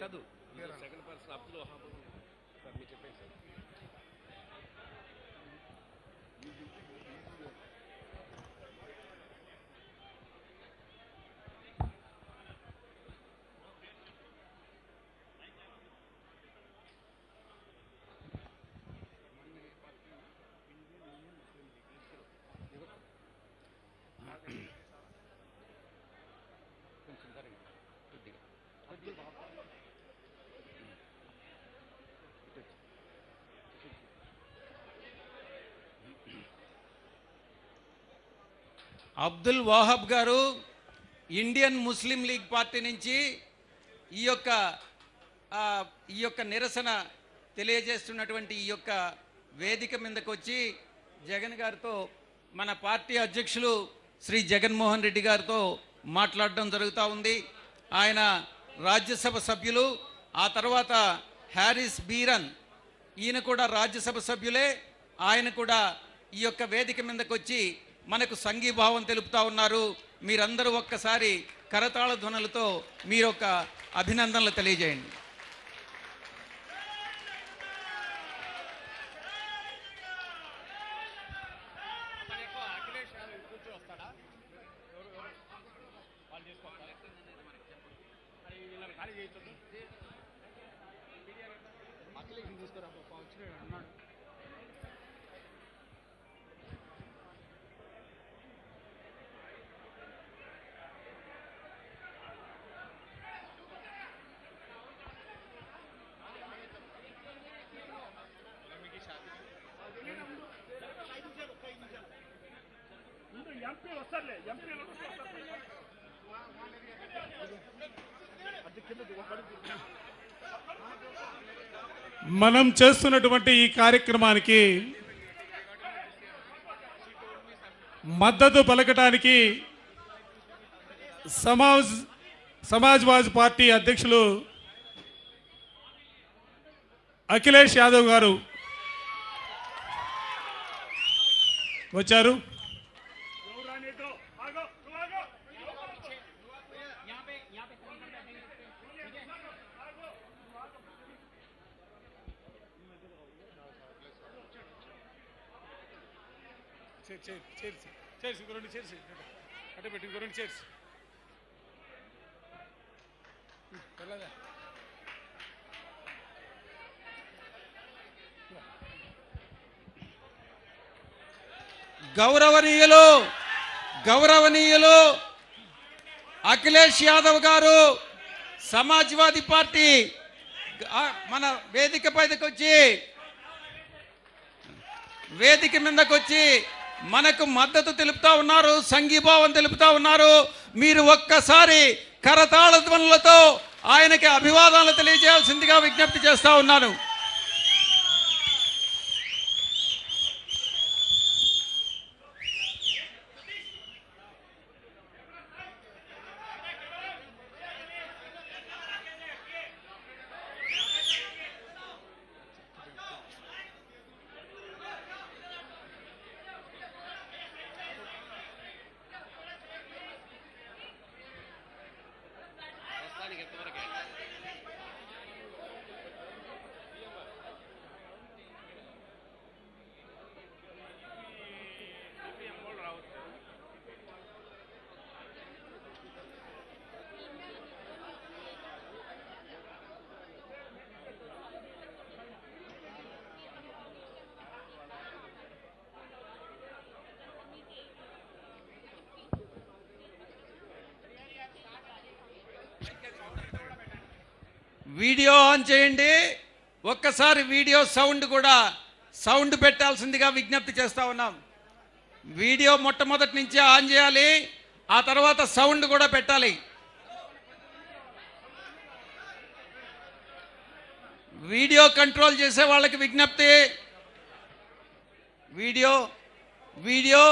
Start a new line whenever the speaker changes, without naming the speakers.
చదువు. Second person Abdul Wahab sir మీరు చెప్పండి సార్.
అబ్దుల్ వాహబ్ గారు ఇండియన్ ముస్లిం లీగ్ పార్టీ నుంచి ఈ యొక్క ఈ యొక్క నిరసన తెలియజేస్తున్నటువంటి ఈ యొక్క వేదిక మీదకు వచ్చి జగన్ గారితో మన పార్టీ అధ్యక్షులు శ్రీ జగన్మోహన్ రెడ్డి గారితో మాట్లాడడం జరుగుతూ ఉంది. ఆయన రాజ్యసభ సభ్యులు ఆ తర్వాత హ్యారిస్ బీరన్ ఈయన కూడా రాజ్యసభ సభ్యులే. ఆయన కూడా ఈ యొక్క వేదిక మీదకు వచ్చి మనకు సంఘీభావం తెలుపుతా ఉన్నారు. మీరందరూ ఒక్కసారి కరతాళ ధ్వనులతో మీరు ఒక అభినందనలు తెలియజేయండి.
ఎంపీ వస్తారులే ఎంపీ మనం చేస్తున్నటువంటి ఈ కార్యక్రమానికి మద్దతు పలకటానికి సమాజ్ సమాజ్వాదీ పార్టీ అధ్యక్షులు అఖిలేష్ యాదవ్ గారు వచ్చారు. చేర్చి చేర్చి చేర్చి చేర్చి ఇంకో రెండు చేర్చి అట్ట పెట్టి ఇంకో రెండు చేర్చి వెళ్ళదా
గౌరవనీయులు గౌరవనీయులు అఖిలేష్ యాదవ్ గారు సమాజ్వాదీ పార్టీ మన వేదిక పైకి వచ్చి వేదిక మీదకి వచ్చి మనకు మద్దతు తెలుపుతా ఉన్నారు సంఘీభావం తెలుపుతా ఉన్నారు. మీరు ఒక్కసారి కరతాళ ధ్వనులతో ఆయనకి అభివాదాలు తెలియజేయాల్సిందిగా విజ్ఞప్తి చేస్తా ఉన్నాను. వీడియో ఆన్ చేయండి. ఒక్కసారి వీడియో సౌండ్ కూడా సౌండ్ పెట్టాల్సిందిగా విజ్ఞప్తి చేస్తా ఉన్నాం. వీడియో మొట్టమొదటి నుంచే ఆన్ చేయాలి. ఆ తర్వాత సౌండ్ కూడా పెట్టాలి. వీడియో కంట్రోల్ చేసే వాళ్ళకి విజ్ఞప్తి. Video video